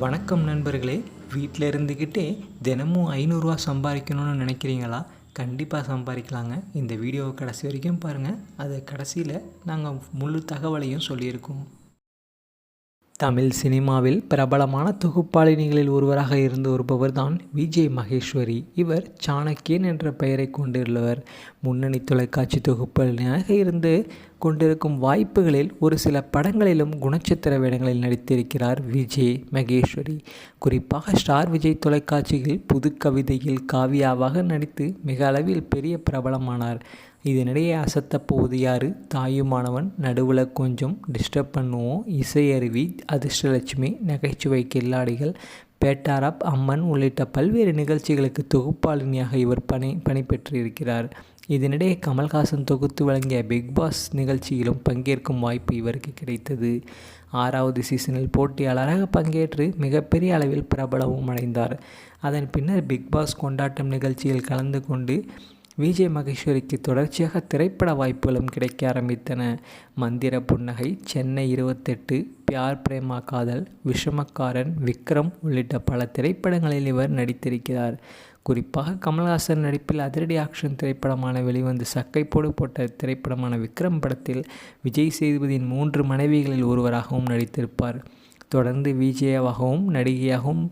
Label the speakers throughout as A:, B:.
A: வணக்கம் நண்பர்களே. வீட்டில் இருந்துக்கிட்டே தினமும் ஐநூறுரூவா சம்பாதிக்கணும்னு நினைக்கிறீங்களா? கண்டிப்பாக சம்பாதிக்கலாங்க இந்த வீடியோவை கடைசி வரைக்கும் பாருங்கள் அது கடைசியில் நாங்கள் முழு தகவலையும் சொல்லியிருக்கோம். தமிழ் சினிமாவில் பிரபலமான தொகுப்பாளினிகளில் ஒருவராக இருந்து வருபவர் தான் விஜய் மகேஸ்வரி. இவர் சாணக்கியன் என்ற பெயரை கொண்டுள்ளவர். முன்னணி தொலைக்காட்சி தொகுப்பாளினியாக இருந்து கொண்டிருக்கும் வாய்ப்புகளில் ஒரு சில படங்களிலும் குணச்சித்திர வேடங்களில் நடித்திருக்கிறார் விஜய் மகேஸ்வரி. குறிப்பாக ஸ்டார் விஜய் தொலைக்காட்சியில் புது கவிதையில் காவியாவாக நடித்து மிக அளவில் பெரிய பிரபலமானார். இதனிடையே அசத்த போவது யாரு? தாயுமானவன் நடுவில் கொஞ்சம் டிஸ்டர்ப் பண்ணுவோம். இசையருவி அதிர்ஷ்டலட்சுமி நகைச்சுவை கில்லாடிகள் பேட்டாராப் அம்மன் உள்ளிட்ட பல்வேறு நிகழ்ச்சிகளுக்கு தொகுப்பாளினியாக இவர் பணி பணிபெற்றிருக்கிறார். இதனிடையே கமல்ஹாசன் தொகுத்து வழங்கிய பிக் பாஸ் நிகழ்ச்சியிலும் பங்கேற்கும் வாய்ப்பு இவருக்கு கிடைத்தது. ஆறாவது சீசனில் போட்டியாளராக பங்கேற்று மிகப்பெரிய அளவில் பிரபலமும் அடைந்தார். அதன் பின்னர் பிக் பாஸ் கொண்டாட்டம் நிகழ்ச்சியில் கலந்து கொண்டு விஜய் மகேஸ்வரிக்கு தொடர்ச்சியாக திரைப்பட வாய்ப்புகளும் கிடைக்க ஆரம்பித்தன. மந்திர புன்னகை சென்னை இருபத்தெட்டு பியார் பிரேமா காதல் விஷமக்காரன் விக்ரம் உள்ளிட்ட பல திரைப்படங்களில் இவர் நடித்திருக்கிறார். குறிப்பாக கமல்ஹாசன் நடிப்பில் அதிரடி ஆக்ஷன் திரைப்படமான வெளிவந்து சக்கைப்போடு போட்ட திரைப்படமான விக்ரம் படத்தில் விஜய் சேதுபதியின் மூன்று மனைவிகளில் ஒருவராகவும் நடித்திருப்பார். தொடர்ந்து விஜயாவாகவும் நடிகையாகவும்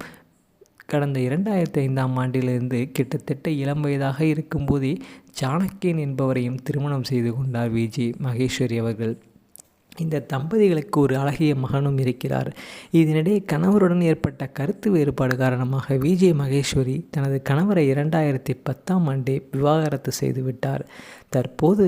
A: கடந்த இரண்டாயிரத்தி ஐந்தாம் ஆண்டிலிருந்து கிட்டத்தட்ட இளம் வயதாக இருக்கும்போதே சாணக்கியன் என்பவரையும் திருமணம் செய்து கொண்டார் விஜி மகேஸ்வரி அவர்கள். இந்த தம்பதிகளுக்கு ஒரு அழகிய மகனும் இருக்கிறார். இதனிடையே கணவருடன் ஏற்பட்ட கருத்து வேறுபாடு காரணமாக விஜய் மகேஸ்வரி தனது கணவரை இரண்டாயிரத்தி பத்தாம் ஆண்டே விவாகரத்து செய்துவிட்டார் தற்போது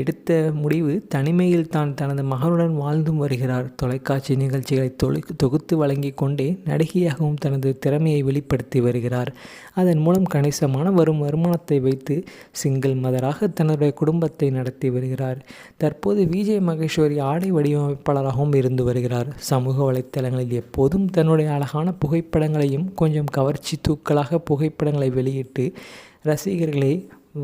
A: எடுத்த முடிவு தனிமையில் தான் தனது மகனுடன் வாழ்ந்தும் வருகிறார். தொலைக்காட்சி நிகழ்ச்சிகளை தொலை தொகுத்து வழங்கி கொண்டே நடிகையாகவும் தனது திறமையை வெளிப்படுத்தி வருகிறார். அதன் மூலம் கணிசமான வரும் வருமானத்தை வைத்து சிங்கிள் மதராக தன்னுடைய குடும்பத்தை நடத்தி வருகிறார். தற்போது விஜய் மகேஸ்வரி ஆடை வடிவமைப்பாளராகவும் இருந்து வருகிறார். சமூக வலைத்தளங்களில் எப்போதும் தன்னுடைய அழகான புகைப்படங்களையும் கொஞ்சம் கவர்ச்சி தூக்கலாக புகைப்படங்களை வெளியிட்டு ரசிகர்களை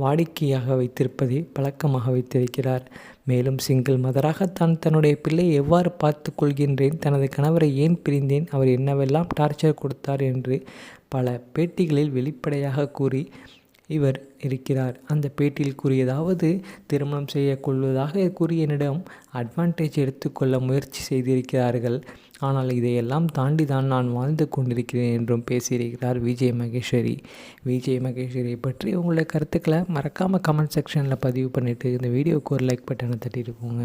A: வாடிக்கையாக வைத்திருப்பதை பழக்கமாக வைத்திருக்கிறார். மேலும் சிங்கிள் மதராக தான் தன்னுடைய பிள்ளையை எவ்வாறு பார்த்து கொள்கின்றேன் தனது கணவரை ஏன் பிரிந்தேன் அவர் என்னவெல்லாம் டார்ச்சர் கொடுத்தார் என்று பல பேட்டிகளில் வெளிப்படையாக கூறி இவர் இருக்கிறார். அந்த பேட்டியில் கூறியதாவது திருமணம் செய்ய கொள்வதாக கூறிய என்னிடம் அட்வான்டேஜ் எடுத்துக்கொள்ள முயற்சி செய்திருக்கிறார்கள். ஆனால் இதையெல்லாம் தாண்டி தான் நான் வாழ்ந்து கொண்டிருக்கிறேன் என்றும் பேசியிருக்கிறார் விஜய் மகேஸ்வரி. விஜய் மகேஸ்வரியை பற்றி உங்களுடைய கருத்துக்களை மறக்காமல் கமெண்ட் செக்ஷனில் பதிவு பண்ணிவிட்டு இந்த வீடியோவுக்கு ஒரு லைக் பட்டனை தட்டிட்டு போங்க.